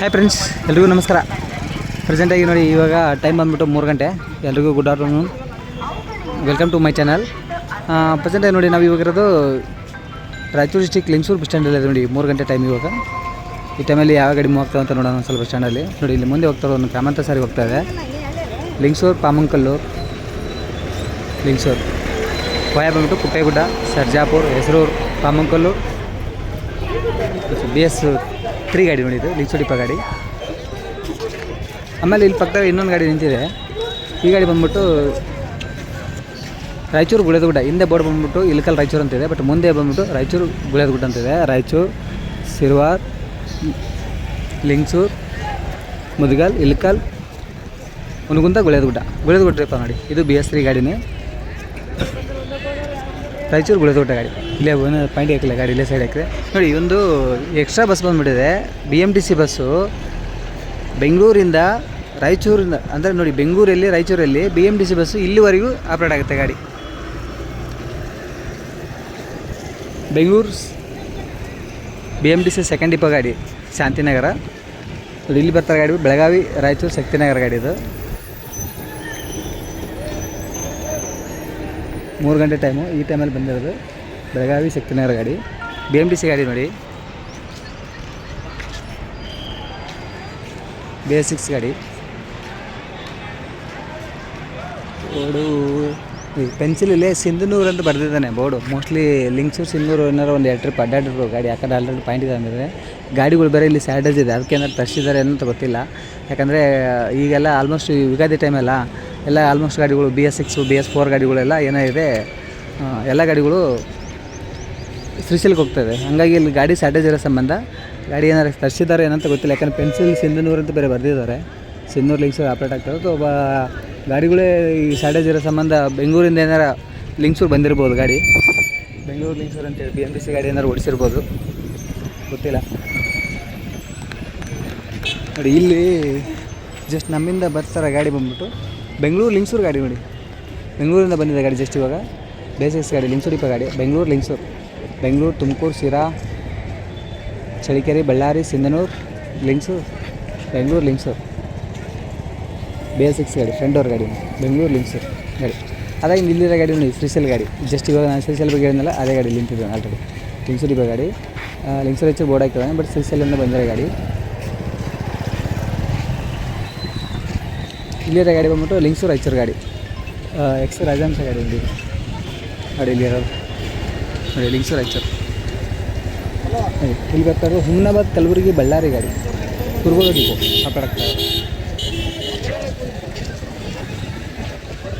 Hi friends ಎಲ್ರಿಗೂ ನಮಸ್ಕಾರ. ಪ್ರೆಸೆಂಟಾಗಿ ನೋಡಿ, ಇವಾಗ ಟೈಮ್ ಬಂದ್ಬಿಟ್ಟು ಮೂರು ಗಂಟೆ. ಎಲ್ರಿಗೂ good afternoon welcome to my channel ಪ್ರೆಸೆಂಟಾಗಿ ನೋಡಿ, ನಾವು ಇವಾಗ ಇರೋದು ರಾಯಚೂರು ಡಿಸ್ಟಿಕ್ ಲಿಂಗಸೂರು ಬಸ್ ಸ್ಟ್ಯಾಂಡಲ್ಲಿ ನೋಡಿ, ಮೂರು ಗಂಟೆ ಟೈಮ್ ಇವಾಗ. ಈ ಟೈಮಲ್ಲಿ ಯಾವ ಗಾಡಿ ಮೂವ್ ಅಂತ ನೋಡೋಣ ಸ್ವಲ್ಪ ಬಸ್ ಸ್ಟ್ಯಾಂಡಲ್ಲಿ ನೋಡಿ, ಇಲ್ಲಿ ಮುಂದೆ ಹೋಗ್ತಾ ಒಂದು ಕಾಮಂತ ಸಾರಿ ಹೋಗ್ತಾ ಇದೆ. ಲಿಂಗಸೂರು ಪಾಮಂಕಲ್ಲು ಲಿಂಗಸೂರು ವಾಯ ಬಂದ್ಬಿಟ್ಟು Kuppegudda Sarjapur Hesaruru Pamankallu B S three ಗಾಡಿ ನೋಡಿದ್ದು ಲಿಂಗ್ಸೂಡಿಪ ಗಾಡಿ. ಆಮೇಲೆ ಇಲ್ಲಿ ಪಕ್ಕದಲ್ಲಿ ಇನ್ನೊಂದು ಗಾಡಿ ನಿಂತಿದೆ. ಈ ಗಾಡಿ ಬಂದ್ಬಿಟ್ಟು ರಾಯಚೂರು ಗುಳೇದಗುಡ್ಡ. ಹಿಂದೆ ಬೋರ್ಡ್ ಬಂದ್ಬಿಟ್ಟು ಇಲ್ಕಲ್ ರಾಯಚೂರು ಅಂತಿದೆ ಬಟ್ ಮುಂದೆ ಬಂದ್ಬಿಟ್ಟು ರಾಯಚೂರು ಗುಳೇದಗುಡ್ಡ ಅಂತಿದೆ ರಾಯಚೂರು, ಸಿರ್ವಾರ್, ಲಿಂಗ್ಸೂರು, ಮುದ್ಗಲ್ ಇಲ್ಕಲ್ ಉನಗುಂದ ಗುಳೇದಗುಡ್ಡ. ಗುಳೇದಗುಡ್ಡ ನೋಡಿ. ಇದು ಬಿ ಎಸ್ ತ್ರೀ ಗಾಡಿನೇ. ರಾಯಚೂರು ಗುಳದೋಟ ಗಾಡಿ. ಇಲ್ಲೇ ಒಂದು ಪಾಯಿಂಟ್ ಹಾಕಿಲ್ಲ ಗಾಡಿ, ಇಲ್ಲೇ ಸೈಡ್ ಹಾಕಿದೆ. ನೋಡಿ ಒಂದು ಎಕ್ಸ್ಟ್ರಾ ಬಸ್ ಬಂದುಬಿಟ್ಟಿದೆ. B M T C bus ಬೆಂಗಳೂರಿಂದ ರಾಯಚೂರಿಂದ, ಅಂದರೆ ನೋಡಿ, ಬೆಂಗಳೂರಲ್ಲಿ, ರಾಯಚೂರಲ್ಲಿ B M T C bus ಇಲ್ಲಿವರೆಗೂ ಆಪ್ರೇಟ್ ಆಗುತ್ತೆ ಗಾಡಿ. Bengaluru B M T C second depot ಗಾಡಿ, ಶಾಂತಿನಗರ. ಇಲ್ಲಿ ಬರ್ತಾರೆ ಗಾಡಿ, ಬೆಳಗಾವಿ, ರಾಯಚೂರು, ಶಕ್ತಿನಗರ ಗಾಡಿ ಇದು. ಮೂರು ಗಂಟೆ ಟೈಮು ಈ ಟೈಮಲ್ಲಿ ಬಂದಿರೋದು ಬೆಳಗಾವಿ ಶಕ್ತಿನಗರ ಗಾಡಿ. ಬಿ ಎಂ ಟಿ ಸಿ ಗಾಡಿ ನೋಡಿ. ಬಿ ಎಸ್ ಸಿಕ್ಸ್ ಗಾಡಿ. ಬೋರ್ಡು ಪೆನ್ಸಿಲ್ ಇಲ್ಲೇ ಸಿಂಧನೂರು ಅಂತ ಬರೆದಿದ್ದಾನೆ ಬೋರ್ಡು ಮೋಸ್ಟ್ಲಿ ಲಿಂಕ್ಸು ಸಿಂಧೂರು ಏನಾರು ಒಂದು ಎರಡು ಟ್ರಿಪ್ ಅಡ್ಡಾಡ್ರು ಗಾಡಿ. ಯಾಕಂದ್ರೆ ಆಲ್ರೆಡಿ ಪಾಯಿಂಟ್ ಇದೆ ಅಂದರೆ ಗಾಡಿಗಳು ಬೇರೆ ಇಲ್ಲಿ ಸ್ಯಾಡೇಜ್ ಇದೆ. ಅದಕ್ಕೆ ಏನಾದ್ರು ತರಿಸಿದ್ದಾರೆ ಅಂತ ಗೊತ್ತಿಲ್ಲ. ಯಾಕಂದರೆ ಈಗೆಲ್ಲ ಆಲ್ಮೋಸ್ಟ್ ಯುಗಾದಿ ಟೈಮಲ್ಲ ಎಲ್ಲ ಆಲ್ಮೋಸ್ಟ್ ಗಾಡಿಗಳು B S six B S four ಗಾಡಿಗಳೆಲ್ಲ ಏನಾಗಿದೆ ಎಲ್ಲ ಗಾಡಿಗಳು ಶ್ರೀಶೈಲಕ್ಕೆ ಹೋಗ್ತದೆ. ಹಾಗಾಗಿ ಇಲ್ಲಿ ಗಾಡಿ ಸ್ಯಾಟೇಜ್ ಇರೋ ಸಂಬಂಧ ಗಾಡಿ ಏನಾರು ತರಿಸಿದ್ದಾರೆ ಏನಂತ ಗೊತ್ತಿಲ್ಲ. ಯಾಕಂದ್ರೆ ಪೆನ್ಸಿಲ್ ಸಿಂಧನೂರು ಅಂತ ಬೇರೆ ಬರೆದಿದ್ದಾರೆ. ಸಿಂಧನೂರು ಲಿಂಕ್ಸೂರು ಆಪ್ರೇಟ್ ಆಗ್ತಾರೆ ಸೊ ಒಬ್ಬ ಗಾಡಿಗಳೇ ಈ ಸ್ಯಾಟೇಜ್ ಇರೋ ಸಂಬಂಧ ಬೆಂಗಳೂರಿಂದ ಏನಾರ ಲಿಂಕ್ಸೂರು ಬಂದಿರ್ಬೋದು ಗಾಡಿ. ಬೆಂಗಳೂರು ಲಿಂಕ್ಸೂರು ಅಂತೇಳಿ ಬಿ ಎಂ ಬಿ ಸಿ ಗಾಡಿ ಏನಾರು ಓಡಿಸಿರ್ಬೋದು. ಗೊತ್ತಿಲ್ಲ. ನೋಡಿ, ಇಲ್ಲಿ ಜಸ್ಟ್ ನಮ್ಮಿಂದ ಬರ್ತಾರೆ ಗಾಡಿ ಬಂದ್ಬಿಟ್ಟು. ಬೆಂಗಳೂರು ಲಿಂಗ್ಸೂರು ಗಾಡಿ ನೋಡಿ. ಬೆಂಗಳೂರಿಂದ ಬಂದಿದೆ ಗಾಡಿ ಜಸ್ಟ್ ಇವಾಗ. ಬೇಸಿಕ್ಸ್ ಗಾಡಿ ಲಿಂಕ್ಸೂರಿಪ ಗಾಡಿ. ಬೆಂಗಳೂರು, ಲಿಂಗ್ಸೂರು. ಬೆಂಗಳೂರು, ತುಮಕೂರು ಸಿರಾ ಚಳಿಕೆರೆ, ಬಳ್ಳಾರಿ, ಸಿಂಧನೂರು, ಲಿಂಗ್ಸೂರು. ಬೆಂಗಳೂರು, ಲಿಂಗ್ಸೂರು. ಬೇಸಿಕ್ಸ್ ಗಾಡಿ ಫ್ರೆಂಡ್ ಅವ್ರ ಗಾಡಿ ಬೆಂಗಳೂರು, ಲಿಂಗ್ಸೂರು ಗಾಡಿ. ಅದಾಗಿ ಇಲ್ಲಿರೋ ಗಾಡಿ ನೋಡಿ, ಶ್ರೀಶೈಲ್ ಗಾಡಿ. ಜಸ್ಟ್ ಇವಾಗ ನಾನು ಶ್ರೀಶೈಲ್ ಬಗ್ಗೆ ಹೇಳಿದ್ನಲ್ಲ, ಅದೇ ಗಾಡಿ ನಿಂತಿದ್ದಾನೆ ಆಲ್ರೆಡಿ ಲಿಂಕ್ಸೂರಿಪ ಗಾಡಿ. ಲಿಂಗ್ಸೂರು ಹೆಚ್ಚು ಬೋರ್ಡ್ ಹಾಕಿದ್ದಾನೆ ಬಟ್ ಶ್ರೀಶೈಲಿಂದ ಬಂದಿರೋ ಗಾಡಿ. ಇಲ್ಲಿರೋ ಗಾಡಿ ಬಂದ್ಬಿಟ್ಟು ಲಿಂಕ್ಸೂರು ರಾಯಚೂರು ಗಾಡಿ. ಎಕ್ಸ್ ರಾಜಹಂಸ ಗಾಡಿ ಇಲ್ಲಿ ಗಾಡಿ ಇಲ್ಲಿರೋದು ನೋಡಿ ಲಿಂಕ್ಸೂರು ರಾಯಚೂರು ಇಲ್ಲಿ ಬರ್ತಾರೆ ಹುಮ್ನಾಬಾದ್ ಕಲಬುರಗಿ ಬಳ್ಳಾರಿ ಗಾಡಿ. ಕುರುಗೋಡು ಡಿಪೋ ಕಾಪಾಡಕ್ತಾ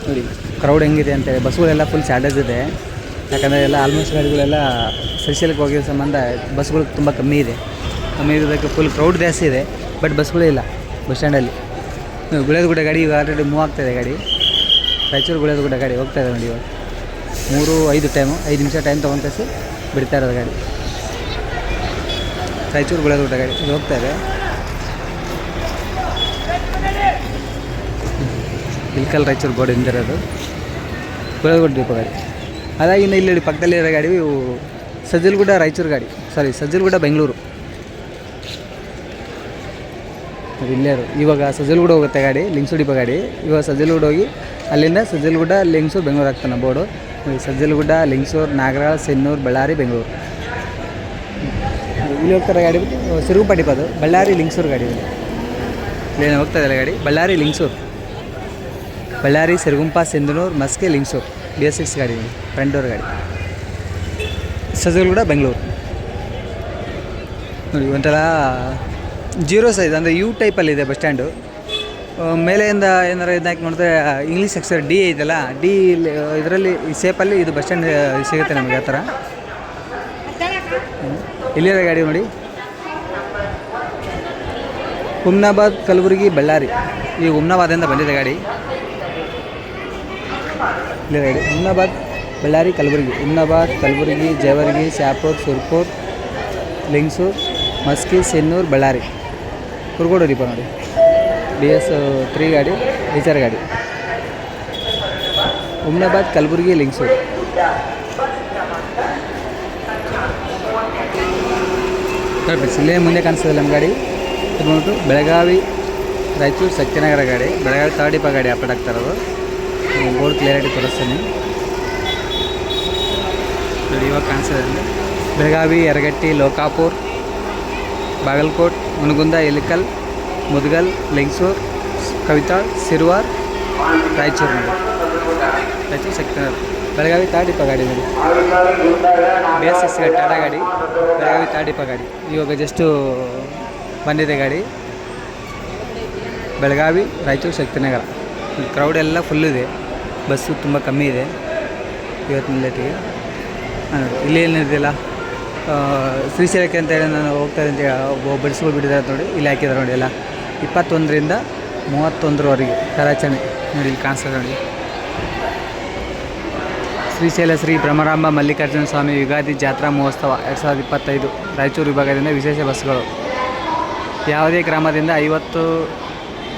ನೋಡಿ ಕ್ರೌಡ್ ಹೆಂಗಿದೆ ಅಂತೇಳಿ ಬಸ್ಗಳೆಲ್ಲ ಫುಲ್ ಸ್ಯಾಡೇಜ್ ಇದೆ. ಯಾಕಂದರೆ ಎಲ್ಲ ಆಲ್ಮೋಸ್ಟ್ ಗಾಡಿಗಳೆಲ್ಲ ಶ್ರೀಶೈಲಕ್ಕೆ ಹೋಗಿರೋ ಸಂಬಂಧ ಬಸ್ಗಳು ತುಂಬ ಕಮ್ಮಿ ಇದೆ. ಕಮ್ಮಿ ಇರೋದಕ್ಕೆ ಫುಲ್ ಕ್ರೌಡ್ ಜಾಸ್ತಿ ಇದೆ. ಬಟ್ ಬಸ್ಗಳೇ ಇಲ್ಲ, ಬಸ್ ಸ್ಟ್ಯಾಂಡಲ್ಲಿ ಗುಳೇದಗುಡ್ಡ ಗಾಡಿ ಈಗ ಆಲ್ರೆಡಿ ಮೂವ್ ಆಗ್ತಾಯಿದೆ ಗಾಡಿ. ರಾಯಚೂರು ಗುಳೇದಗುಡ್ಡ ಗಾಡಿ ಹೋಗ್ತಾ ಇದೆ ನೋಡಿ ಇವಾಗ. ಮೂರು, ಐದು ಟೈಮು ಐದು ನಿಮಿಷ ಟೈಮ್ ತೊಗೊಂತಸಿ ಬಿಡ್ತಾ ಇರೋದು ಗಾಡಿ. ರಾಯಚೂರು ಗುಳೇದಗುಡ್ಡ ಗಾಡಿ, ಇದು ಹೋಗ್ತಾ ಇದೆ. ಇಲ್ಕಲ್ ರಾಯಚೂರು ಬೋರ್ಡ್ ಹಿಂದಿರೋದು ಗುಳೇದಗುಡ್ಡ ದೀಪ ಗಾಡಿ. ಅದಾಗಿಂದ ಇಲ್ಲಿ ಪಕ್ಕದಲ್ಲಿ ಇರೋ ಗಾಡಿ ಸಜ್ಜಲ್ಗುಡ್ಡ ರಾಯಚೂರು ಗಾಡಿ. ಸಾರಿ ಸಜ್ಜಲ್ಗುಡ್ಡ ಬೆಂಗಳೂರು. ಅದು ಇಲ್ಲೇ ಇರೋದು. ಇವಾಗ ಸಜ್ಜಲ್ಗೂಡ ಹೋಗುತ್ತೆ ಗಾಡಿ, ಲಿಂಗ್ಸೂಡಿಪ ಗಾಡಿ. ಇವಾಗ ಸಜ್ಜಲ್ಗೂಡ ಹೋಗಿ ಅಲ್ಲಿಂದ ಸಜ್ಜಲ್ಗುಡ್ಡ ಲಿಂಗ್ಸು ಬೆಂಗಳೂರು ಆಗ್ತಾನೆ ಬೋರ್ಡು. ಸಜ್ಜಲ್ಗುಡ್ಡ ಲಿಂಗ್ಸೂರು, ನಾಗರಾಳ್, ಸೆನ್ನೂರು, ಬಳ್ಳಾರಿ, ಬೆಂಗಳೂರು. ಇಲ್ಲಿ ಹೋಗ್ತಾರೆ ಗಾಡಿ ಬಿಟ್ಟು ಸಿರುಗುಪಾಟಿಪ ಅದು. ಬಳ್ಳಾರಿ, ಲಿಂಗ್ಸೂರು ಗಾಡಿ ಏನು ಹೋಗ್ತಾ ಇದೆಯಲ್ಲ ಗಾಡಿ. Ballari, Lingasugur. Ballari, Siruguppa, Sindhanur, Maski, Lingasugur. B S six ಗಾಡಿ ಫ್ರೆಂಡ್ ಡೋರ್ ಗಾಡಿ. ಸಜ್ಜಲ್ಗುಡ, ಬೆಂಗಳೂರು. ನೋಡಿ, ಒಂಥರ ಜೀರೋ ಸೈಜ್ ಅಂದರೆ ಯು ಟೈಪಲ್ಲಿದೆ ಬಸ್ ಸ್ಟ್ಯಾಂಡು ಮೇಲೆಯಿಂದ ಏನಾರು ಇದಾಕಿ ನೋಡಿದ್ರೆ ಇಂಗ್ಲೀಷ್ ಅಕ್ಷರ ಡಿ ಇದೆಯಲ್ಲ ಡಿ ಇದರಲ್ಲಿ ಈ ಶೇಪಲ್ಲಿ ಇದು ಬಸ್ ಸ್ಟ್ಯಾಂಡ್ ಸಿಗುತ್ತೆ ನಮಗೆ ಆ ಥರ. ಇಲ್ಲಿರೋ ಗಾಡಿ ನೋಡಿ. ಹುಮ್ನಾಬಾದ್ ಕಲಬುರಗಿ, ಬಳ್ಳಾರಿ. ಈ ಹುಮ್ನಾಬಾದಿಂದ ಬಂದಿದೆ ಗಾಡಿ. ಇಲ್ಲಿರೋ ಗಾಡಿ. ಹುಮ್ನಾಬಾದ್ ಬಳ್ಳಾರಿ, ಕಲಬುರಗಿ. ಹುಮ್ನಾಬಾದ್ ಕಲಬುರಗಿ, ಜೇವರ್ಗಿ ಶಾಪೂರ್ ಸುರ್ಪುರ್, ಲಿಂಗ್ಸೂರ್, ಮಸ್ಕಿ, ಸೆನ್ನೂರು, ಬಳ್ಳಾರಿ. ಕುರುಗೋಡು ದೀಪ ನೋಡಿ. ಬಿ ಎಸ್ ತ್ರೀ ಗಾಡಿ ಟೀಚರ್ ಗಾಡಿ. ಹುಮ್ನಾಬಾದ್ ಕಲಬುರಗಿ ಲಿಂಕ್ಸ್ ನೋಡಿ ಇಲ್ಲೇ ಮುಂದೆ ಕಾಣಿಸ್ತದೆ ನಮ್ಮ ಗಾಡಿ. ಇದು ಬೆಳಗಾವಿ, ರಾಯಚೂರು, ಸತ್ಯನಗರ ಗಾಡಿ. ಬೆಳಗಾವಿ ತಾಡಿಪ ಗಾಡಿ ಅಪ್ಡೇಟ್ ಆಗ್ತಾ ಇರೋದು. ಬೋರ್ಡ್ ಕ್ಲಿಯರಿಟಿ ತೋರಿಸ್ತೀನಿ. ಇವಾಗ ಕಾಣಿಸ್ತದೆ ಬೆಳಗಾವಿ, ಯರಗಟ್ಟಿ, ಲೋಕಾಪುರ್ ಬಾಗಲಕೋಟ್, ಮುನಗುಂದ ಇಲಿಕಲ್ ಮುದ್ಗಲ್, ಲಿಂಗಸೂರ್ ಕವಿತಾಳ್ ಸಿರುವಾರ್, ರಾಯಚೂರು ನಗರ. ರಾಯಚೂರು ಸೆಕ್ಟರ್ ಬೆಳಗಾವಿ ತಾಡಿಪ ಗಾಡಿ ನೋಡಿ. ಬಿ ಎಸ್ ಎಸ್ ಟಾಟಾ ಗಾಡಿ, ಬೆಳಗಾವಿ ತಾಡಿಪ ಗಾಡಿ. ಇವಾಗ ಜಸ್ಟು ಬಂದಿದೆ ಗಾಡಿ. ಬೆಳಗಾವಿ, ರಾಯಚೂರು ಶಕ್ತಿನಗರ ಕ್ರೌಡ್ ಎಲ್ಲ ಫುಲ್ ಇದೆ. ಬಸ್ಸು ತುಂಬ ಕಮ್ಮಿ ಇದೆ. ಇವತ್ತಿನ ಲೇಟಿಗೆ. ಇಲ್ಲಿ ಏನಿದೆಯಲ್ಲ ಶ್ರೀಶೈಲಕ್ಕೆ ಅಂತೇಳಿ ನಾನು ಹೋಗ್ತಾ ಇದ್ದೆ ಅಂತ ಬಡಿಸ್ಕೊಂಡು ಬಿಟ್ಟಿದ್ದಾರೆ ನೋಡಿ, ಇಲ್ಲಿ ಹಾಕಿದ್ದಾರೆ ನೋಡಿ ಎಲ್ಲ. ಇಪ್ಪತ್ತೊಂದರಿಂದ ಮೂವತ್ತೊಂದರವರೆಗೆ ಕರಾಚಣೆ ನೋಡಿ ಇಲ್ಲಿ ಕಾಣಿಸ್ತದೆ ನೋಡಿ. ಶ್ರೀಶೈಲ ಶ್ರೀ ಭ್ರಮರಾಂಬ ಮಲ್ಲಿಕಾರ್ಜುನ ಸ್ವಾಮಿ ಯುಗಾದಿ ಜಾತ್ರಾ ಮಹೋತ್ಸವ ಎರಡು ಸಾವಿರದ ಇಪ್ಪತ್ತೈದು, ರಾಯಚೂರು ವಿಭಾಗದಿಂದ ವಿಶೇಷ ಬಸ್ಗಳು ಯಾವುದೇ ಗ್ರಾಮದಿಂದ ಐವತ್ತು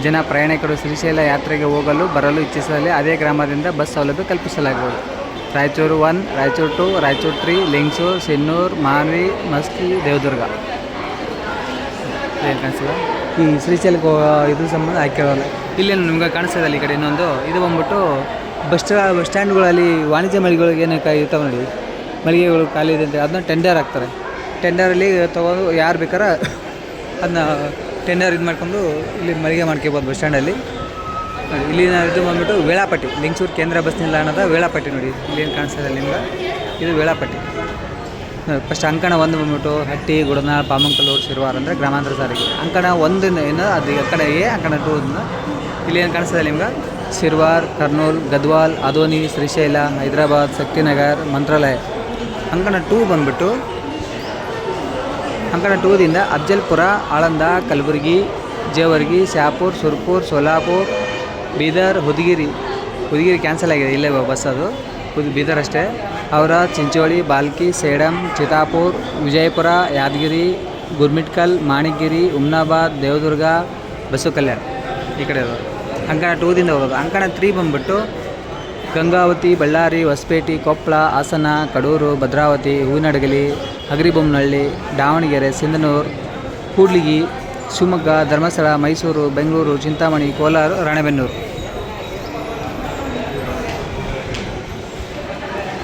ಜನ ಪ್ರಯಾಣಿಕರು ಶ್ರೀಶೈಲ ಯಾತ್ರೆಗೆ ಹೋಗಲು, ಬರಲು ಇಚ್ಛಿಸಿದಲ್ಲಿ ಅದೇ ಗ್ರಾಮದಿಂದ ಬಸ್ ಸೌಲಭ್ಯ ಕಲ್ಪಿಸಲಾಗುವುದು. Raichur one Raichur two Raichur three Lingasugur Sindhanur Manvi Maski Devadurga. ಏನು ಕಾಣಿಸ್ತದ ಈ ಶ್ರೀಶೈಲಕ್ಕೆ ಹೋಗೋ ಇದ್ರ ಸಂಬಂಧ ಹಾಕಿರೋಲ್ಲ ಇಲ್ಲೇನು ನಿಮ್ಗೆ ಕಾಣಿಸ್ತದೆ ಈ ಕಡೆ ಇನ್ನೊಂದು. ಇದು ಬಂದ್ಬಿಟ್ಟು ಬಸ್ ಸ್ಟಾ ಬಸ್ ಸ್ಟ್ಯಾಂಡ್ಗಳಲ್ಲಿ ವಾಣಿಜ್ಯ ಮಳಿಗೆಗಳಿಗೆ ಏನು ಕಾ ಇರ್ತಾವೆ ನೋಡಿ. ಮಳಿಗೆಗಳು ಖಾಲಿ ಇದೆ ಅಂತ. ಅದನ್ನ ಟೆಂಡರ್ ಹಾಕ್ತಾರೆ. ಟೆಂಡರಲ್ಲಿ ತೊಗೊಂಡು ಯಾರು ಬೇಕಾರ ಅದನ್ನ ಟೆಂಡರ್ ಇದು ಮಾಡ್ಕೊಂಡು ಇಲ್ಲಿ ಮಳಿಗೆ ಮಾಡ್ಕೋಬೋದು ಬಸ್ ಸ್ಟ್ಯಾಂಡಲ್ಲಿ. ನೋಡಿ, ಇಲ್ಲಿನ ಇದು ಬಂದ್ಬಿಟ್ಟು ವೇಳಾಪಟ್ಟಿ ಲಿಂಗಸೂರು ಕೇಂದ್ರ ಬಸ್ ನಿಲ್ದಾಣದ ವೇಳಾಪಟ್ಟಿ ನೋಡಿ ಇಲ್ಲೇನು ಇದೆ ನಿಮ್ಗೆ? ಇದು ವೇಳಾಪಟ್ಟಿ. ಫಸ್ಟ್ ಅಂಕಣ ಒಂದು ಬಂದ್ಬಿಟ್ಟು ಹಟ್ಟಿ ಗುಡನಾಳ್ ಪಾಮಂಕಲ್ಲೂರು ಶಿರ್ವಾರ್ ಅಂದರೆ ಗ್ರಾಮಾಂತರ ಸಾರಿಗೆ. ಅಂಕಣ ಒಂದು ಏನು, ಅದು ಅಂಕಣ ಎ, ಅಂಕಣ ಟೂ ಇಲ್ಲಿ ಏನು ಕಾಣಿಸ್ತಾ ನಿಮ್ಗೆ? ಶಿರ್ವಾರ್, ಕರ್ನೂಲ್, ಗದ್ವಾಲ್, ಅದೋನಿ, ಶ್ರೀಶೈಲ, ಹೈದರಾಬಾದ್, ಶಕ್ತಿನಗರ್, ಮಂತ್ರಾಲಯ. ಅಂಕಣ ಟೂ ಬಂದ್ಬಿಟ್ಟು, ಅಂಕಣ ಟೂದಿಂದ ಅಫ್ಜಲ್ಪುರ, ಆಳಂದ, ಕಲಬುರಗಿ, ಜೇವರ್ಗಿ ಶಾಪುರ್ ಸುರ್ಪುರ್, ಸೋಲಾಪುರ್ ಬೀದರ್ ಹುದಗಿರಿ ಹುದಗಿರಿ ಕ್ಯಾನ್ಸಲ್ ಆಗಿದೆ. ಇಲ್ಲೇ ಬಸ್ ಅದು. ಬೀದರ್ ಅಷ್ಟೇ. ಅವರ ಚಿಂಚೋಳಿ, ಬಾಲ್ಕಿ, ಸೇಡಂ ಚಿತಾಪುರ್ ವಿಜಯಪುರ, ಯಾದಗಿರಿ, ಗುರ್ಮಿಟ್ಕಲ್ ಮಾಣಿಗಿರಿ ಉಮ್ನಾಬಾದ್, ದೇವದುರ್ಗ ಬಸ್ಸು ಕಲ್ಯಾಣ ಈ ಕಡೆ ಅದು ಅಂಕಣ ಟೂದಿಂದ ಹೋಗೋದು. ಅಂಕಣ ತ್ರೀ ಬಂದುಬಿಟ್ಟು ಗಂಗಾವತಿ, ಬಳ್ಳಾರಿ, ಹೊಸಪೇಟೆ ಕೊಪ್ಪಳ ಹಾಸನ, ಕಡೂರು, ಭದ್ರಾವತಿ, ಹೂವಿನಡಗಲಿ ಹಗರಿಬೊಮ್ಮನಹಳ್ಳಿ ದಾವಣಗೆರೆ, ಸಿಂಧನೂರು, ಕೂಡ್ಲಿಗಿ ಶಿವಮೊಗ್ಗ, ಧರ್ಮಸ್ಥಳ, ಮೈಸೂರು, ಬೆಂಗಳೂರು, ಚಿಂತಾಮಣಿ, ಕೋಲಾರ, ರಾಣೆಬೆನ್ನೂರು.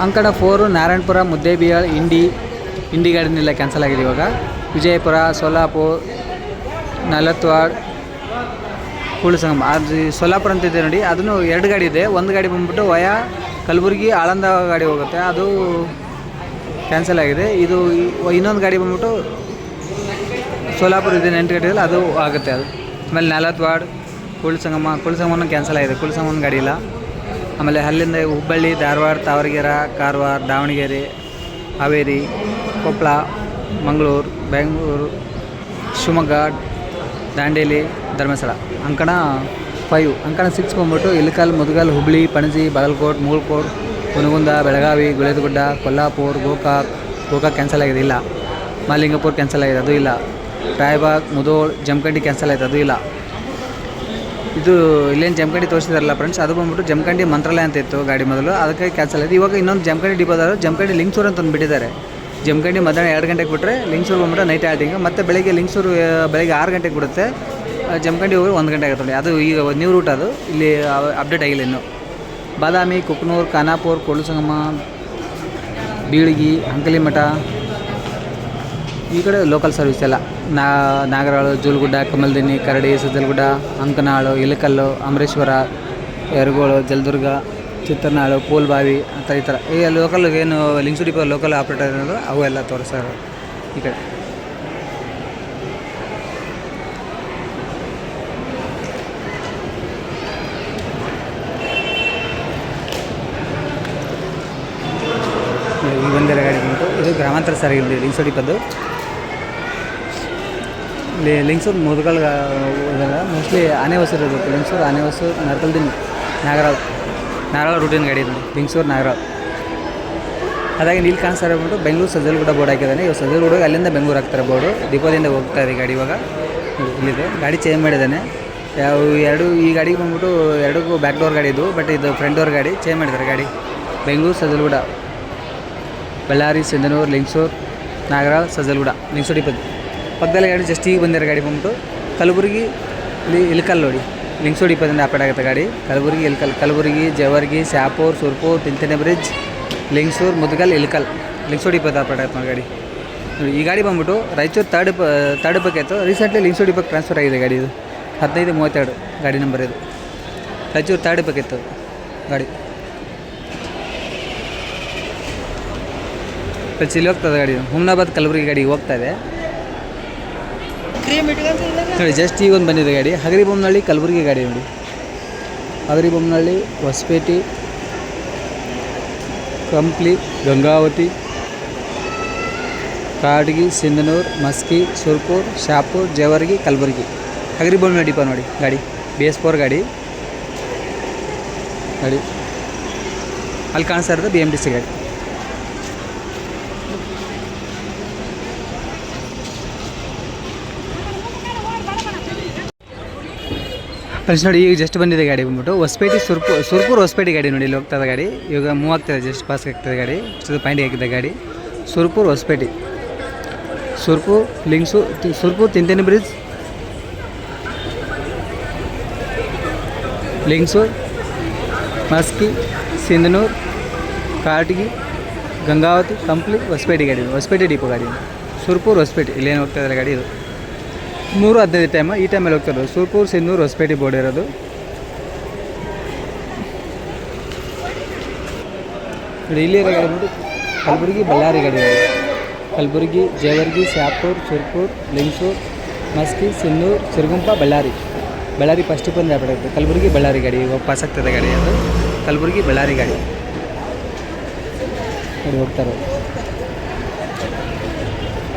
ಅಂಕಣ ಫೋರು, ನಾರಾಯಣಪುರ ಮುದ್ದೇಬಿಯಾಳ್ ಇಂಡಿ ಇಂಡಿ ಗಾಡಿನೆಲ್ಲ ಕ್ಯಾನ್ಸಲ್ ಆಗಿದೆ ಇವಾಗ. ವಿಜಯಪುರ, ಸೋಲಾಪುರ್ ನಲತ್ವಾಡ್ ಸಂಗಮ ಅದು ಸೋಲಾಪುರ ಅಂತಿದೆ ನೋಡಿ, ಅದನ್ನು ಎರಡು ಗಾಡಿ ಇದೆ. ಒಂದು ಗಾಡಿ ಬಂದ್ಬಿಟ್ಟು ವಯ, ಕಲಬುರಗಿ, ಆಳಂದ ಗಾಡಿ ಹೋಗುತ್ತೆ. ಅದು ಕ್ಯಾನ್ಸಲ್ ಆಗಿದೆ. ಇದು ಇನ್ನೊಂದು ಗಾಡಿ ಬಂದ್ಬಿಟ್ಟು ಸೋಲಾಪುರ ಇದೆ ಎಂಟು ಗಾಡಿ ಇದೆಯಲ್ಲ ಅದು ಆಗುತ್ತೆ ಅದು. ಆಮೇಲೆ ನಾಲತ್ವಾಡ್ ಕೂಳು ಸಂಗಮ ಕೂಳು ಸಂಗಮನ ಕ್ಯಾನ್ಸಲ್ ಆಗಿದೆ ಕೂಳು ಸಂಗಮನ ಗಾಡಿ ಇಲ್ಲ. ಆಮೇಲೆ ಅಲ್ಲಿಂದ ಹುಬ್ಬಳ್ಳಿ, ಧಾರವಾಡ, ತಾವರಗೆರೆ, ಕಾರವಾರ, ದಾವಣಗೆರೆ, ಹಾವೇರಿ ಕೊಪ್ಪಳ ಮಂಗಳೂರು, ಬೆಂಗಳೂರು, ಶಿವಮೊಗ್ಗ, ದಾಂಡೇಲಿ, ಧರ್ಮಸ್ಥಳ. ಅಂಕಣ ಫೈವ್ ಅಂಕಣ ಸಿಕ್ಸ್ ಬಂದ್ಬಿಟ್ಟು ಇಲಕಲ್, ಮುದಗಲ್, ಹುಬ್ಳಿ, ಪಣಜಿ, ಬಾಗಲಕೋಟ್ ಮೂಳ್ಕೋಟ್ ಹುನಗುಂದ, ಬೆಳಗಾವಿ, ಗುಳೇದಗುಡ್ಡ, ಕೊಲ್ಲಾಪುರ್, ಗೋಕಾಕ್ ಗೋಕಾಕ್ ಕ್ಯಾನ್ಸಲ್ ಆಗಿದೆ, ಇಲ್ಲ. ಮಾಲಿಂಗಪುರ್ ಕ್ಯಾನ್ಸಲ್ ಆಗಿದೆ, ಅದು ಇಲ್ಲ. ರಾಯಬಾಗ್, ಮುದೋಳ್, ಜಮಖಂಡಿ ಕ್ಯಾನ್ಸಲ್ ಆಯ್ತು, ಅದು ಇಲ್ಲ. ಇದು ಇಲ್ಲೇನು ಜಮಖಂಡಿ ತೋರಿಸಿದಾರಲ್ಲ ಫ್ರೆಂಡ್ಸ್ ಅದು ಬಂದ್ಬಿಟ್ಟು ಜಮಖಂಡಿ ಮಂತ್ರಾಲಯ ಅಂತ ಇತ್ತು ಗಾಡಿ ಮೊದಲು, ಅದಕ್ಕೆ ಕ್ಯಾನ್ಸಲ್ ಆಯಿತು. ಇವಾಗ ಇನ್ನೊಂದು ಜಮಖಂಡಿ ಡಿಪೋದಾರು ಜಮಖಂಡಿ ಲಿಂಗ್ಸೂರು ಅಂತ ಒಂದು ಬಿಟ್ಟಿದ್ದಾರೆ. ಜಮಖಂಡಿ ಮಧ್ಯಾಹ್ನ ಎರಡು ಗಂಟೆಗೆ ಬಿಟ್ಟರೆ ಲಿಂಗ್ಸೂರು ಬಂದ್ಬಿಟ್ಟು ನೈಟ್ ಆಟಿಂಗ್ ಮತ್ತು ಬೆಳಗ್ಗೆ ಲಿಂಗ್ಸೂರು ಬೆಳಗ್ಗೆ ಆರು ಗಂಟೆಗೆ ಬಿಡುತ್ತೆ. ಜಮಖಂಡಿ ಹೋಗಿ ಒಂದು ಗಂಟೆ ಆಗುತ್ತೆ. ಅದು ಈಗ ನ್ಯೂ ರೂಟ್ ಅದು. ಇಲ್ಲಿ ಅಪ್ಡೇಟ್ ಆಗಿಲ್ಲ ಇನ್ನು. ಬಾದಾಮಿ, ಕುಕ್ನೂರು, ಖಾನಾಪುರ್ ಕೊಳು ಸಂಗಮ ಅಂಕಲಿ ಅಂಕಲಿಮಠ ಈ ಕಡೆ ಲೋಕಲ್ ಸರ್ವಿಸ್ ಎಲ್ಲ. ನಾ, ನಾಗರಾಳು, ಜೂಲ್ಗುಡ್ಡ ಕಮಲ್ದಿನಿ ಕರಡಿ ಸಜ್ಜಲಗುಡ್ಡ ಅಂಕನಾಳು, ಇಲಕಲ್ಲು, ಅಮರೇಶ್ವರ ಯರಗೋಳು ಜಲದುರ್ಗ ಚಿತ್ರನಾಳು ಪೋಲ್ಬಾವಿ ಅಂತ ಈ ಥರ ಈ ಲೋಕಲ್ ಏನು ಲಿಂಗ್ಸು ಡಿಪೋ ಲೋಕಲ್ ಆಪ್ರೇಟರ್ ಇರೋದು, ಅವು ಎಲ್ಲ ತೋರಿಸ್ತಾರೆ ಈ ಕಡೆ. ಈ ಬಂದಿರೋ ಗಾಡಿ ಬಂತು. ಇದು ಗ್ರಾಮಾಂತರ ಸಾರಿಗೆ ಇದೆ ಲಿಂಗ್ಸು ಡಿಪೋದು ಇಲ್ಲಿ ಲಿಂಗ್ಸೂರು ಮುದ್ಗಳ ಇದೆಲ್ಲ ಮೋಸ್ಟ್ಲಿ ಆನೆ ಹೊಸೂರು ಇರಬೇಕು ಲಿಂಗ್ಸೂರು ಆನೆ ಹೊಸೂರು ನರ್ಕಲ್ದಿನ ನಾಗರಾವ್ ನಾಗರಾವ್ ರೂಟಿನ ಗಾಡಿ ಇದೆ. ಲಿಂಗ್ಸೂರು, ನಾಗರಾವ್. ಅದಾಗಿ ನೀಲ್ ಕಾಣಿಸ್ತಾರೆ ಇರೋಬಿಟ್ಟು ಬೆಂಗಳೂರು ಸಜ್ಜಲಗೂಡ ಬೋರ್ಡ್ ಹಾಕಿದ್ದಾನೆ. ಇವಾಗ ಸಜ್ಜಲಗೂಡ ಅಲ್ಲಿಂದ ಬೆಂಗಳೂರು ಹಾಕ್ತಾರೆ ಬೋರ್ಡು. ಡಿಪೋದಿಂದ ಹೋಗ್ತಾ ಇದೆ ಗಾಡಿ ಇವಾಗ. ಇಲ್ಲಿದೆ. ಗಾಡಿ ಚೇಂಜ್ ಮಾಡಿದ್ದಾನೆ. ಯಾವ ಎರಡು ಈ ಗಾಡಿಗೆ ಬಂದ್ಬಿಟ್ಟು ಎರಡಕ್ಕೂ ಬ್ಯಾಕ್ ಡೋರ್ ಗಾಡಿ ಇದು ಬಟ್ ಇದು ಫ್ರಂಟ್ ಡೋರ್ ಗಾಡಿ ಚೇಂಜ್ ಮಾಡಿದ್ದಾರೆ ಗಾಡಿ. ಬೆಂಗಳೂರು ಸಜ್ಜಲ್ಗೂಡ ಬಳ್ಳಾರಿ, ಸಿಂಧನೂರು, ಲಿಂಗ್ಸೂರು ನಾಗರಾಳ್ ಸಜ್ಜಲ್ಗೂಡ ಲಿಂಗ್ಸೂರು ಡಿಪೋ ಪಕ್ಕದಲ್ಲಿ ಗಾಡಿ ಜಸ್ಟ್ ಈಗ ಬಂದಿರೋ ಗಾಡಿ ಬಂದ್ಬಿಟ್ಟು ಕಲಬುರಗಿ, ಇಲ್ಲಿ ಇಳಕಲ್ ನೋಡಿ. ಲಿಂಗ್ಸೋಡಿ ಇಪ್ಪತ್ತರಿಂದ ಆಪರೇಟ್ ಆಗುತ್ತೆ ಗಾಡಿ. ಕಲಬುರಗಿ, ಇಲ್ಕಲ್, ಕಲಬುರಗಿ, ಜವರ್ಗಿ ಶಾಪೂರ್ ಸುರ್ಪೂರ್, ತಿಂತನೆ ಬ್ರಿಡ್ಜ್, ಲಿಂಗ್ಸೂರ್, ಮುದ್ಗಲ್, ಇಲ್ಕಲ್. ಲಿಂಗ್ಸೋಡಿ ಇಪ್ಪತ್ತು ಆಪರೇಟ್ ಆಗುತ್ತೆ ನೋಡಿ ಗಾಡಿ. ಈ ಗಾಡಿ ಬಂದ್ಬಿಟ್ಟು ರಾಯಚೂರು ತರ್ಡ್ ತರ್ಡ್ ಆಯಿತು. ರೀಸೆಂಟ್ಲಿ ಲಿಂಗ್ಸೋಡಿ ಡಿಪಕ್ಕೆ ಟ್ರಾನ್ಸ್ಫರ್ ಆಗಿದೆ ಗಾಡಿ ಇದು. ಹದಿನೈದು, ಮೂವತ್ತೆರಡು ಗಾಡಿ ನಂಬರ್ ಇದು. ರಾಯಚೂರು ತರ್ಡ್ ಬೇಕಿತ್ತು ಗಾಡಿ. ಚಿಲ್ಲಿ ಹೋಗ್ತದೆ ಗಾಡಿ. ಹುಮ್ನಾಬಾದ್, ಕಲಬುರಗಿ ಗಾಡಿ ಹೋಗ್ತಾ ಇದೆ. ನೋಡಿ ಜಸ್ಟ್ ಈಗ ಒಂದು ಬಂದಿದೆ ಗಾಡಿ. ಹಗರಿಬೊಮ್ಮನಹಳ್ಳಿ ಕಲಬುರಗಿ ಗಾಡಿ ನೋಡಿ. ಹಗರಿಬೊಮ್ಮನಹಳ್ಳಿ ಹೊಸಪೇಟೆ, ಕಂಪ್ಲಿ, ಗಂಗಾವತಿ, ಕಾಡ್ಗಿ, ಸಿಂಧನೂರು, ಮಸ್ಕಿ, ಸುರ್ಪುರ್, ಶಾಪುರ್, ಜೇವರ್ಗಿ, ಕಲಬುರಗಿ. ಹಗರಿಬೊಮ್ಮನಹಳ್ಳಿ ಡಿಪ ನೋಡಿ, ಗಾಡಿ. ಬಿ ಎಸ್ ಫೋರ್ ಗಾಡಿ. ಗಾಡಿ. ಅಲ್ಲಿ ಕಾಣಿಸ್ತಾ ಇರೋದು ಬಿ ಎಂ ಡಿ ಸಿ ಗಾಡಿ. ಫ್ರೆಂಡ್ಸ್ ನೋಡಿ, ಈಗ ಜಸ್ಟ್ ಬಂದಿದೆ ಗಾಡಿ ಬಂದ್ಬಿಟ್ಟು. ಹೊಸಪೇಟೆ ಸುರ್ಪು, ಸುರ್ಪುರ್ ಹೊಸಪೇಟೆ ಗಾಡಿ ನೋಡಿ, ಇಲ್ಲಿ ಹೋಗ್ತದೆ ಗಾಡಿ. ಇವಾಗ ಮೂವ್ ಆಗ್ತದೆ ಜಸ್ಟ್ ಪಾಸ್ ಆಗ್ತದೆ ಗಾಡಿ. ಪಾಯಿಂಟ್ ಹಾಕಿದೆ ಗಾಡಿ. ಸುರ್ಪುರ್ ಹೊಸಪೇಟೆ. ಸುರ್ಪುರ್ ಲಿಂಗ್ಸು ಸುರ್ಪುರ್, ತಿಂತೇನಿ ಬ್ರಿಡ್ಜ್ ಲಿಂಗ್ಸೂರ್ ಮಸ್ಕಿ, ಸಿಂಧನೂರ್ ಕಾಟಗಿ ಗಂಗಾವತಿ, ಕಂಪ್ಲಿ ಹೊಸಪೇಟೆ ಗಾಡಿ. ಹೊಸಪೇಟೆ ಡಿಪೋ ಗಾಡಿ. ಸುರ್ಪುರ್ ಹೊಸಪೇಟೆ. ಇಲ್ಲೇನು ಹೋಗ್ತಾ ಇದ್ದಾರೆ ಗಾಡಿ ಇದು. ಮೂರು ಹದಿನೈದು ಟೈಮ್ ಈ ಟೈಮಲ್ಲಿ ಹೋಗ್ತಾ ಇರೋದು ಸುರ್ಪುರ್ ಸಿಂಧೂರು ಹೊಸಪೇಟೆ ಬೋರ್ಡ್ ಇರೋದು. ನೋಡಿ, ಇಲ್ಲಿ ಇರೋ ಗಾಡಿ ಬಂದು ಕಲಬುರಗಿ, ಬಳ್ಳಾರಿ ಗಾಡಿ. ಕಲಬುರಗಿ, ಜೇವರ್ಗಿ, ಶಾಪುರ್, ಸುರ್ಪುರ್, ಲಿಂಗ್ಸೂರ್, ಮಸ್ಕಿ, ಸಿನ್ನೂರು, ಸಿರುಗುಂಪ, ಬಳ್ಳಾರಿ. ಬಳ್ಳಾರಿ ಫಸ್ಟ್ ಬಂದು ಆಗ್ಬಿಡುತ್ತೆ ಕಲಬುರಗಿ, ಬಳ್ಳಾರಿ ಗಾಡಿ ಇವಾಗ ಆಗ್ತದೆ ಗಾಡಿ ಅದು. ಕಲಬುರಗಿ, ಬಳ್ಳಾರಿ ಗಾಡಿ. ನೋಡಿ ಹೋಗ್ತಾರೆ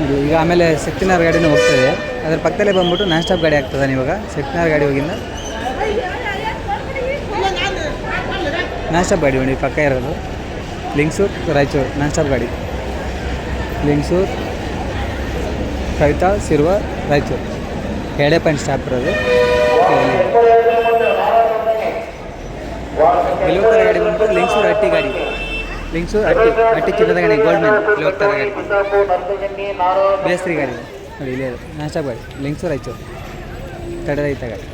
ಇದು ಈಗ ಆಮೇಲೆ ಸೆಕ್ಟಿನಾರ್ ಗಾಡಿನೂ ಹೋಗ್ತದೆ. ಅದ್ರ ಪಕ್ಕದಲ್ಲೇ ಬಂದ್ಬಿಟ್ಟು ನಾನ್ ಸ್ಟಾಪ್ ಗಾಡಿ ಆಗ್ತದೆ ಇವಾಗ ಸೆಕ್ಟಿನಾರ್ ಗಾಡಿ ಹೋಗಿಂದ. ನಾನ್ ಸ್ಟಾಪ್ ಗಾಡಿ ನೋಡಿ, ಪಕ್ಕ ಇರೋದು. ಲಿಂಗ್ಸೂರ್ ರಾಯಚೂರು, ನಾನ್ ಸ್ಟಾಪ್ ಗಾಡಿ. ಲಿಂಗ್ಸೂರ್ ಕವಿತಾ ಸಿರುವ, ರಾಯಚೂರು. ಎರಡೇ ಪಾಯಿಂಟ್ ಸ್ಟಾಪ್ ಇರೋದು. ಗಾಡಿ ಬಂದ್ಬಿಟ್ಟು ಲಿಂಗ್ಸೂರ್ ಹಟ್ಟಿ ಗಾಡಿ. ಲಿಂಗ್ಸೂರ್ ಅಟ್ಟಿ ಅಟ್ಟಿ ಚಿನ್ನದ ಗಾಡಿ ಗೋಲ್ಡ್ ಮ್ಯಾನ್ ಇಲ್ಲಿ ಹೋಗ್ತಾರೆ ಗಾಡಿ ಬಿ ಎಸ್ ತ್ರೀ ಗಾಡಿ ನೋಡಿ, ಇಲ್ಲೇ ನಾಷ್ಟ ಗಾಡಿ ಲಿಂಗ್ಸೂರ್ ರಾಯಚೂರು ತಡೆ ರೈತ ಗಾಡಿ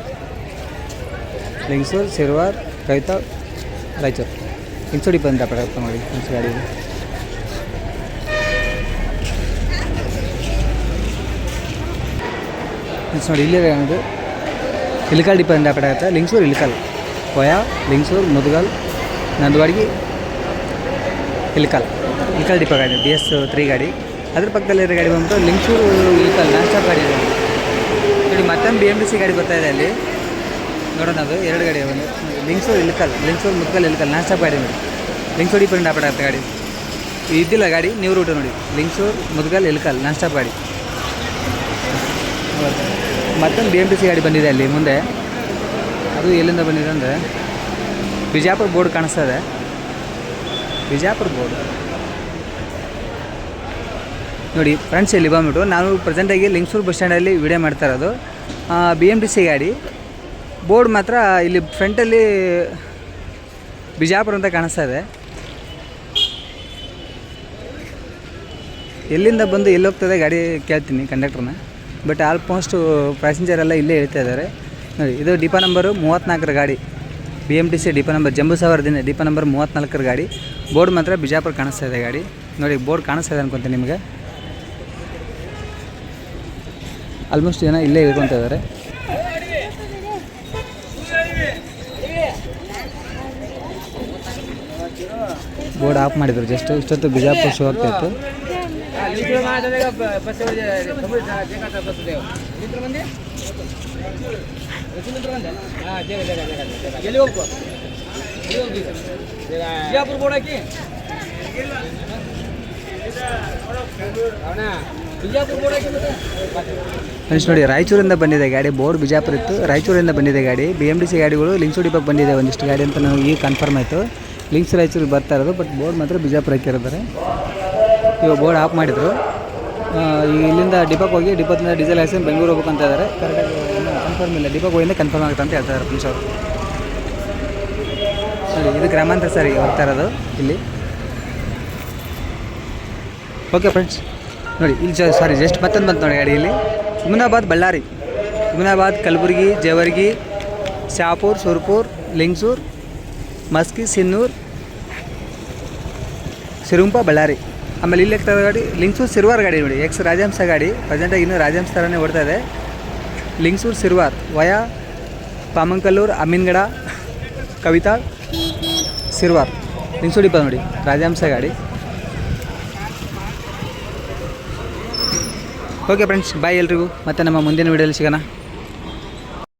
ಲಿಂಗ್ಸೂರ್ ಸಿರ್ವಾರ್ ಕವಿತಾ ರಾಯಚೂರು ಲಿಂಗ್ಸೂಡಿ ಬಂದ ಪಡಕ್ಕೆ ನೋಡಿ ಲಿಂಗ್ಸ್ ಗಾಡಿ. ಲಿಂಕ್ಸ್ ನೋಡಿ ಇಲ್ಲೇ ಒಂದು ಇಲ್ಕಲ್ ಡಿಪೆಂಡ್ ಆಗುತ್ತೆ ಲಿಂಗ್ಸೂರ್ ಇಲ್ಕಲ್ ಕೊಯಾ ಲಿಂಗ್ಸೂರ್ ಮುದ್ಗಲ್, ನಂದವಾಡಿಗೆ. ಇಲ್ಕಲ್ ಇಲ್ಕಲ್ ಡಿಪೋ ಗಾಡಿ ಬಿ ಎಸ್ ತ್ರೀ ಗಾಡಿ. ಅದ್ರ ಪಕ್ಕದಲ್ಲಿರೋ ಗಾಡಿ ಬಂದ್ಬಿಟ್ಟು ಲಿಂಕ್ಸೂರು ಇಲ್ಕಲ್ ನಾನ್ ಸ್ಟಾಪ್ ಗಾಡಿ ಇದೆ. ನೋಡಿ, ಮತ್ತೊಂದು ಬಿ ಎಂ ಡಿ ಸಿ ಗಾಡಿ ಬರ್ತಾ ಇದೆ ಅಲ್ಲಿ. ನೋಡೋಣ ಅದು, ಎರಡು ಗಾಡಿ ಒಂದು ಲಿಂಗ್ಸೂರು ಇಲ್ಕಲ್ ಲಿಂಗ್ಸೂರು ಮುದ್ಗಲ್ ಇಲ್ಕಲ್ ನಾನ್ ಸ್ಟಾಪ್ ಗಾಡಿ ನೋಡಿ. ಲಿಂಗ್ಸೂರ್ ಡಿಪೆಂಡ್ ಆಗುತ್ತೆ ಗಾಡಿ. ಇದ್ದಿಲ್ಲ ಗಾಡಿ ನೀವು ರೂಟ್ ನೋಡಿ. ಲಿಂಕ್ಸೂರು ಮುದ್ಗಲ್ ಇಲ್ಕಲ್ ನಾನ್ ಸ್ಟಾಪ್ ಗಾಡಿ. ಮತ್ತೊಂದು ಬಿ ಎಂ ಟಿ ಸಿ ಗಾಡಿ ಬಂದಿದೆ ಅಲ್ಲಿ ಮುಂದೆ. ಅದು ಎಲ್ಲಿಂದ ಬಂದಿದೆ ಅಂದರೆ, ಬಿಜಾಪುರ ಬೋರ್ಡ್ ಇದೆ. ಬಿಜಾಪುರ ಬೋರ್ಡ್. ನೋಡಿ ಫ್ರೆಂಡ್ಸ್ ಇಲ್ಲಿ ಬಂದ್ಬಿಟ್ಟು ನಾನು ಪ್ರೆಸೆಂಟಾಗಿ ಲಿಂಗ್ಸೂರು ಬಸ್ ಸ್ಟ್ಯಾಂಡಲ್ಲಿ ವಿಡಿಯೋ ಮಾಡ್ತಾ ಇರೋದು. ಬಿ ಎಂ ಟಿ ಸಿ ಗಾಡಿ. ಬೋರ್ಡ್ ಮಾತ್ರ ಇಲ್ಲಿ ಫ್ರಂಟಲ್ಲಿ ಬಿಜಾಪುರ ಅಂತ ಕಾಣಿಸ್ತಾ ಇದೆ. ಎಲ್ಲಿಂದ ಬಂದು ಎಲ್ಲಿ ಹೋಗ್ತದೆ ಗಾಡಿ ಕೇಳ್ತೀನಿ ಕಂಡಕ್ಟ್ರನ್ನ ಬಟ್ ಆಲ್ಮೋಸ್ಟು ಪ್ಯಾಸೆಂಜರ್ ಎಲ್ಲ ಇಲ್ಲೇ ಹೇಳ್ತಾ ಇದ್ದಾರೆ. ನೋಡಿ, ಇದು ಡಿಪೋ ನಂಬರು ಮೂವತ್ತ್ನಾಲ್ಕರ ಗಾಡಿ. B M T C depot number ಜಂಬೂ ಸಾವಿರದಿಂದ ಡಿಪೋ ನಂಬರ್ ಮೂವತ್ತ್ನಾಲ್ಕರ ಗಾಡಿ. ಬೋರ್ಡ್ ಮಾತ್ರ ಬಿಜಾಪುರ ಕಾಣಿಸ್ತಾ ಇದೆ ಗಾಡಿ. ನೋಡಿ ಬೋರ್ಡ್ ಕಾಣಿಸ್ತಾ ಇದೆ ಅನ್ಕೊಂತೀನಿ ನಿಮಗೆ. ಆಲ್ಮೋಸ್ಟ್ ಜನ ಇಲ್ಲೇ ಇದ್ದಾರೆ ಬೋರ್ಡ್ ಆಫ್ ಮಾಡಿದ್ರು ಜಸ್ಟ್ ಇಷ್ಟೊತ್ತು ಬಿಜಾಪುರ ಶೋ ಆಗ್ತಾ ಇತ್ತು. ಬಿಜಾಪುರ ಬೋರ್ಡ್ ಹಾಕಿ. ಫ್ರೆಂಡ್ಸ್ ನೋಡಿ, ರಾಯಚೂರಿಂದ ಬಂದಿದೆ ಗಾಡಿ, ಬೋರ್ಡ್ ಬಿಜಾಪುರ ಇತ್ತು. ರಾಯಚೂರಿಂದ ಬಂದಿದೆ ಗಾಡಿ ಬಿ ಎಂ ಡಿ ಸಿ ಗಾಡಿಗಳು ಲಿಂಕ್ಸು ಡಿಪಕ್ಕೆ ಬಂದಿದೆ ಒಂದಿಷ್ಟು ಗಾಡಿ ಅಂತ ನಾವು ಈಗ ಕನ್ಫರ್ಮ್ ಆಯಿತು. ಲಿಂಕ್ಸ್ ರಾಯಚೂರಿಗೆ ಬರ್ತಾ ಇರೋದು ಬಟ್ ಬೋರ್ಡ್ ಮಾತ್ರ ಬಿಜಾಪುರ ಹಾಕಿರೋದಾರೆ ಇವಾಗ ಬೋರ್ಡ್ ಆಫ್ ಮಾಡಿದರು. ಇಲ್ಲಿಂದ ಡಿಪಕ್ ಹೋಗಿ ಡಿಪೋದಿಂದ ಡೀಸೆಲ್ ಹಾಕ್ಸಿ ಬೆಂಗಳೂರು ಹೋಗ್ಬೇಕಂತ ಇದ್ದಾರೆ. ಕರೆಕ್ಟಾಗಿ ಕನ್ಫರ್ಮ್ ಇಲ್ಲ ಡಿಪೋಗೆ ಹೋಗಿಂದ ಕನ್ಫರ್ಮ್ ಆಗುತ್ತೆ ಅಂತ ಹೇಳ್ತಾ ಇದ್ದಾರೆ ಫ್ರೆಂಡ್ಸ್ ಅವರು. ನೋಡಿ ಇದು ಗ್ರಾಮಾಂತರ ಸರಿ ಹೋಗ್ತಾ ಇರೋದು ಇಲ್ಲಿ. ಓಕೆ ಫ್ರೆಂಡ್ಸ್ ನೋಡಿ, ಇಲ್ಲಿ ಸಾರಿ ಜಸ್ಟ್ ಮತ್ತೊಂದು ಬಂತು ನೋಡಿ ಗಾಡಿ ಇಲ್ಲಿ. ಹುಮನಾಬಾದ್ ಬಳ್ಳಾರಿ, ಹುಮನಾಬಾದ್ ಕಲಬುರಗಿ, ಜೇವರ್ಗಿ ಶಾಪೂರ್ ಸುರ್ಪುರ್, ಲಿಂಗ್ಸೂರ್, ಮಸ್ಕಿ, ಸಿನ್ನೂರ್, ಸಿರುಂಪ, ಬಳ್ಳಾರಿ. ಆಮೇಲೆ ಇಲ್ಲಿ ಗಾಡಿ, ಲಿಂಗ್ಸೂರ್, ಸಿರುವಾರ್ ಗಾಡಿ ನೋಡಿ, ಎಕ್ಸ್ ರಾಜಹಂಸ ಗಾಡಿ. ಪ್ರೆಸೆಂಟಾಗಿ ಇನ್ನೂ ರಾಜಹಂಸ ಥರನೇ ಓಡ್ತಾ ಇದೆ. ಲಿಂಗ್ಸೂರ್ ಸಿರ್ವಾರ್, ವಯಾ, ಪಾಮಂಕಲ್ಲೂರು, ಅಮೀನ್ಗಡ, ಕವಿತಾ ಸಿರ್ವಾರ್. ಲಿಂಗ್ಸೂರು ಇಪ್ಪ ನೋಡಿ, ರಾಜಹಂಸ ಗಾಡಿ. ಓಕೆ ಫ್ರೆಂಡ್ಸ್ ಬಾಯ್ ಎಲ್ರಿಗೂ. ಮತ್ತೆ ನಮ್ಮ ಮುಂದಿನ ವೀಡಿಯೋಲಿ ಸಿಗೋಣ.